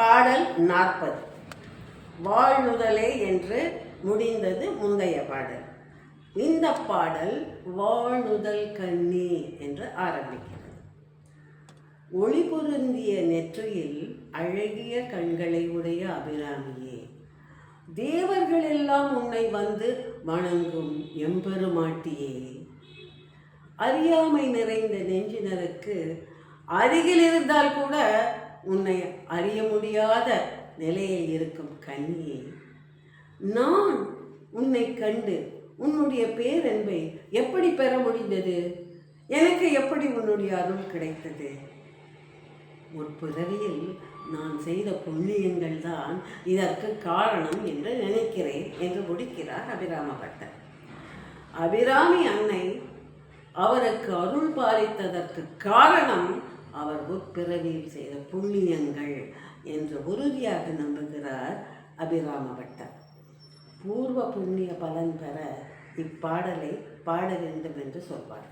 பாடல் நாற்பது. வாழ்நுதலே என்று முடிந்தது முந்தைய பாடல். இந்த பாடல் வாழ்நுதல் கண்ணி என்று ஆரம்பிக்கிறது. ஒளி பொருந்திய நெற்றியில் அழகிய கண்களை உடைய அபிராமியே தேவர்கள் எல்லாம் உன்னை வந்து வணங்கும் எம்பெருமாட்டியே அறியாமை நிறைந்த நெஞ்சினருக்கு அருகில் இருந்தால் கூட உன்னை அறிய முடியாத நிலையில் இருக்கும் கன்னியை நான் உன்னை கண்டு உன்னுடைய பேரன்பை எப்படி பெற முடிந்தது? எனக்கு எப்படி உன்னுடைய அருள் கிடைத்தது? முற்பிறவியில் நான் செய்த புண்ணியங்கள் தான் இதற்கு காரணம் என்று நினைக்கிறேன் என்று முடிக்கிறார் அபிராம பட்டர் அபிராமி அன்னை அவருக்கு அருள் பாலித்ததற்கு காரணம் அவர் முற்பிறவியில் செய்த புண்ணியங்கள் என்று உறுதியாக நம்புகிறார் அபிராம பட்டர். பூர்வ புண்ணிய பலன் பெற இப்பாடலை பாட வேண்டும் என்று சொல்வார்கள்.